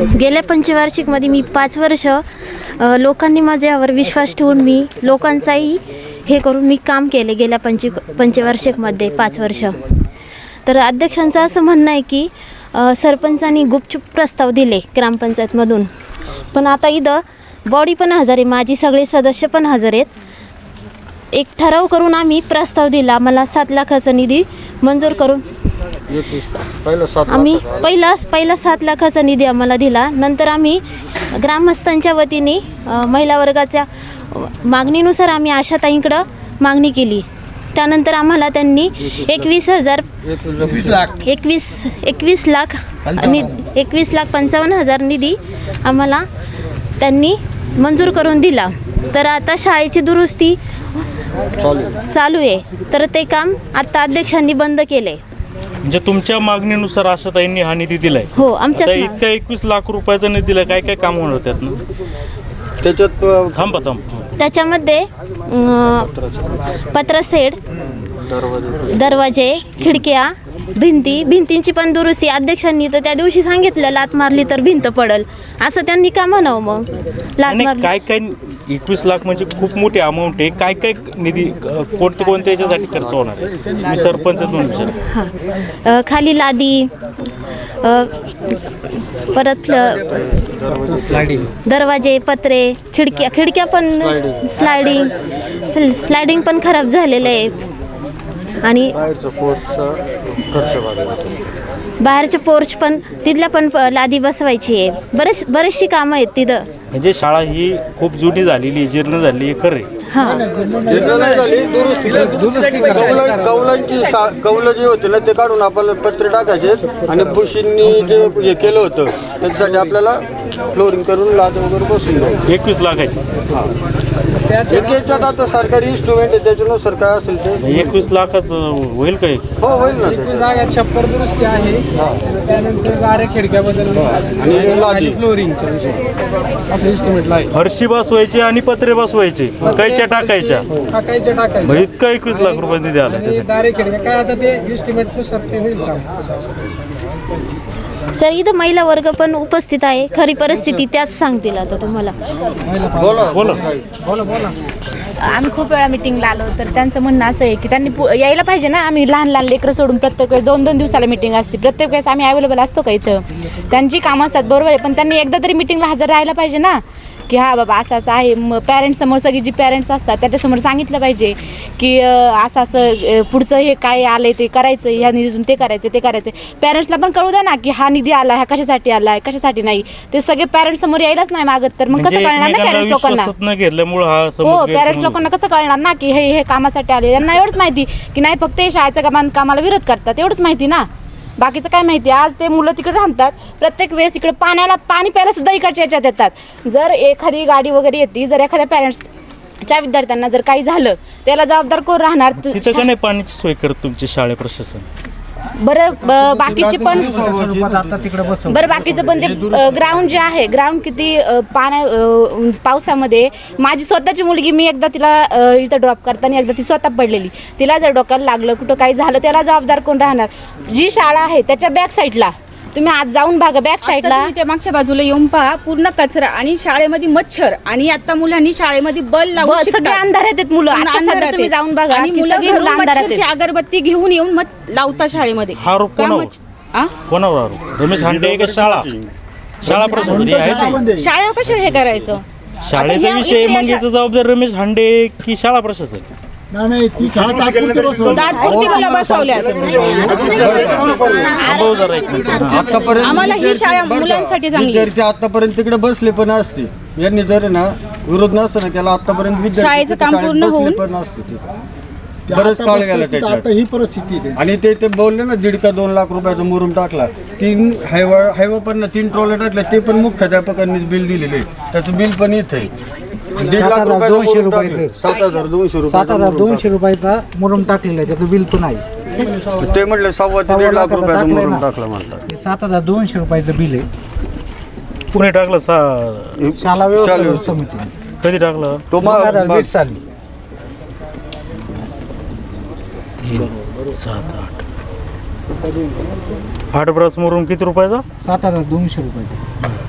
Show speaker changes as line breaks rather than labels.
गेल्या पंचवार्षिकमध्ये मी पाच वर्ष लोकांनी माझ्यावर विश्वास ठेवून मी लोकांचाही हे करून मी काम केले गेल्या पंच पंचवार्षिकमध्ये पाच वर्ष. तर अध्यक्षांचं असं म्हणणं आहे की सरपंचांनी गुपचूप प्रस्ताव दिले ग्रामपंचायतमधून. पण आता इथं बॉडी पण हजर आहे माझी सगळे सदस्य पण हजर आहेत. एक ठराव करून आम्ही प्रस्ताव दिला मला सात लाखाचा निधी मंजूर करून आम्ही पहिला पहिला सात लाखाचा निधी आम्हाला दिला. नंतर आम्ही ग्रामस्थांच्या वतीने महिला वर्गाच्या मागणीनुसार आम्ही आशाताईंकडं मागणी केली. त्यानंतर आम्हाला त्यांनी एकवीस हजार
एकवीस
एकवीस लाख नि एकवीस लाख पंचावन्न हजार निधी आम्हाला त्यांनी मंजूर करून दिला. तर आता शाळेची दुरुस्ती
चालू
चालू आहे. तर ते काम आता अध्यक्षांनी बंद केले
म्हणजे तुमच्या मागणीनुसार आशाताईंनी हा निधी दिलाय.
हो
आता
मा-
इतक्या एकवीस लाख रुपयाचा निधी दिला काय काय काम होणार त्यातनं
त्याच्यात अ,
थांबा थांब.
त्याच्यामध्ये अं, पत्रसेड
दरवाजे
खिडक्या भिंती भिंतींची पण दुरुस्ती अध्यक्षांनी तर त्या दिवशी सांगितलं लात मारली तर भिंत पडल. असं त्यांनी का म्हणावं मग? लात
आणि
मारली.
काय काय एकवीस लाख म्हणजे खूप मोठी अमाऊंट आहे. काय काय निधी क- कोणत्या कोणत्या याच्यासाठी खर्च होणार आहे? मी सरपंच म्हणून विचार
हां. अं, खाली लादी. अं, परत फ्ल- दरवाजे पत्रे खिडक्या खिडक्या पण स्लायडिंग स्ल- स्लायडिंग पण खराब झालेलं आहे. आणि
बाहेरचा
पोर्च पण तिथल्या पण प- लादी बसवायची आहे. बरेच बरेचशी कामं आहेत तिथं.
म्हणजे शाळा ही खूप जुनी झालेली आहे, जीर्ण झालेली आहे खरं.
हां.
जिल्हा नाही झाली दुरुस्ती कौला. कौलांची सा- कौलं जे होते ना ते काढून आपल्याला पत्रे टाकायचे आणि बुशींनी जे हे केलं होतं त्याच्यासाठी आपल्याला फ्लोरिंग करून लाद वगैरे बसून द्यायचं.
एकवीस लाखाची
एक याच्यात आता सरकारी इन्स्ट्रुमेंट आहे त्याच्यानुसार काय असेल ते?
एकवीस लाखाचं होईल काय
हो होईल ना. ते.
छप्पर दुरुस्ती आहे. त्यानंतर गारे खिडक्या
आणि लादी.
विषय असं इन्स्ट्रुमेंटला आहे.
फरशी बसवायची आणि पत्रे बसवायचे. कैच्या टाकायच्या
टाकायचे
मग
टाकायचे
इतका एकवीस लाख रुपये निधी आला
आणि
त्यासाठी.
दारे खिडक्या काय आता ते नुसार ते होईल काम
सर इथं महिला वर्ग पण उपस्थित आहे. खरी परिस्थिती त्याच सांगतील आता तुम्हाला.
बोला.
बोला.
बोला बोला.
आम्ही खूप वेळा मिटिंगला आलो तर त्यांचं म्हणणं असं आहे की त्यांनी पु- यायला पाहिजे ना. आम्ही लहान लहान लेकरं सोडून प्रत्येक वेळेस दोन दोन दिवसाला मिटिंग असते. प्रत्येक वेळेस आम्ही अवेलेबल असतो का इथं? त्यांची कामं असतात बरोबर आहे. पण त्यांनी एकदा तरी मिटिंगला हजर राहायला पाहिजे ना. की हा बाबा असं असं आहे. मग पॅरेंट्ससमोर सगळी जी पॅरेंट्स असतात त्याच्यासमोर सांगितलं पाहिजे की असं असं पुढचं हे काय आलं ते करायचं ह्या निधीतून ते करायचं ते करायचं पॅरेंट्सला पण कळू द्या ना की हा निधी आला हा कशासाठी आला आहे कशासाठी नाही. ते सगळे पॅरेंट्स समोर यायलाच नाही मागत तर मग
म्हणजे
कसं कळणार ना पॅरेंट्स लोकांना?
घेतल्यामुळे हा
पॅरेंट्स लोकांना कसं कळणार ना की हे हे कामासाठी आले? त्यांना एवढंच माहिती की नाही फक्त हे शाळेच्या कामा कामाला विरोध करतात एवढंच माहिती ना? बाकीचं काय माहिती आज ते मुलं तिकडे थांबतात. प्रत्येक वेळेस इकडे पाण्याला पाणी प्यायला सुद्धा इकडच्या याच्यात येतात. जर एखादी गाडी वगैरे येते जर एखाद्या पॅरेंट्सच्या विद्यार्थ्यांना जर काही झालं त्याला जबाबदार कोण राहणार?
तिथं का नाही पाण्याची सोय करत तुमचे शाळे प्रशासन?
बरं ब- बाकीचे पण
आता तिकडे बस
बरं बाकीचं पण ते ग्राउंड जे आहे ग्राउंड किती अ, पाण्या अ, पावसामध्ये माझी स्वतःची मुलगी मी एकदा तिला अ, इथं ड्रॉप करताना एकदा ती स्वतः पडलेली. तिला जर डोक्याला लागलं कुठं काही झालं त्याला जबाबदार कोण राहणार? जी शाळा आहे त्याच्या बॅक साईडला तुम्ही आज जाऊन बघा बॅक
आता
साईडला
तुम्ही त्या मागच्या बाजूला येऊन पहा पूर्ण कचरा आणि शाळेमध्ये मच्छर आणि आता मुलांनी शाळेमध्ये बल लावून
सगळे
शिकतात.
अंधारात आहेत मुलं.
पूर्ण
आता सध्या
अंधारात
तुम्ही
आहेत.
जाऊन बघा
आणि
की
मुलं
सगळी
घरून
मुलं अंधारात
मच्छरची
आहेत.
अगरबत्ती घेऊन येऊन मत लावता शाळेमध्ये
हा आरोप
का
कोणावर?
मच्छ- आ?
कोणावर आरोप? रमेश हांडे का शाळा शाळा प्रशासन हे आहे ते.
हे करायचं
शाळेचा
ह्या-
विषय
इथे
मग
अशा-
याचा जबाबदार रमेश हांडे की शाळा प्रशासन
नाही ती शाळा तात्पुरती बसवली.
तात्पुरती मला बसवल्यात
थांबव जरा एक मिनिट.
आतापर्यंत
आम्हाला ही
विद्यार्थी-
शाळा
बरं का?
मुलांसाठी चांगली आहे.
विद्यार्थी आतापर्यंत तिकडे बसले पण असते यांनी जर ना विरोध नसतं ना त्याला आतापर्यंत विद्यार्थी
शाळेचं काम
शाळेत
पूर्ण
बसले
होऊन-
पण असते तिथे. बरंच
आता
काळ गेला
तिथं,
त्याच्यात
आता ही परिस्थिती आहे
आणि ते ते बोलले ना दीड का दोन लाख रुपयाचा मुरुम टाकला तीन हायवा हायवा पण ना तीन ट्रॉले टाकले ते पण मुख्याध्यापकांनीच बिल दिलेले त्याचं बिल पण इथे आहे. दीड लाख रुपयाचं
दोनशे
मुरुम
रुपयाचं.
टाकलं. सात हजार दोनशे रुपये
सात हजार दोनशे रुपयाचा मुरुम टाकलेला आहे. त्याचं बिल पण आहे.
ते म्हटलं सव्वा ते
सव्वा
दीड लाख
लाखाचा
रुपयाचं
टाकलंय
मुरुम
ना.
टाकलं म्हणतात.
हे सात हजार दोनशे रुपयाचं बिल आहे.
कुणी टाकलं? सा
शाळा
व्यवस्थापन
व्यवस्था.
समिती.
कधी टाकलं?
तो
दोन हजार
मग
वीस साली.
तीन सात आठ. आठ ब्रस मोरून किती रुपयाचा?
सात हजार दोनशे रुपयाचं.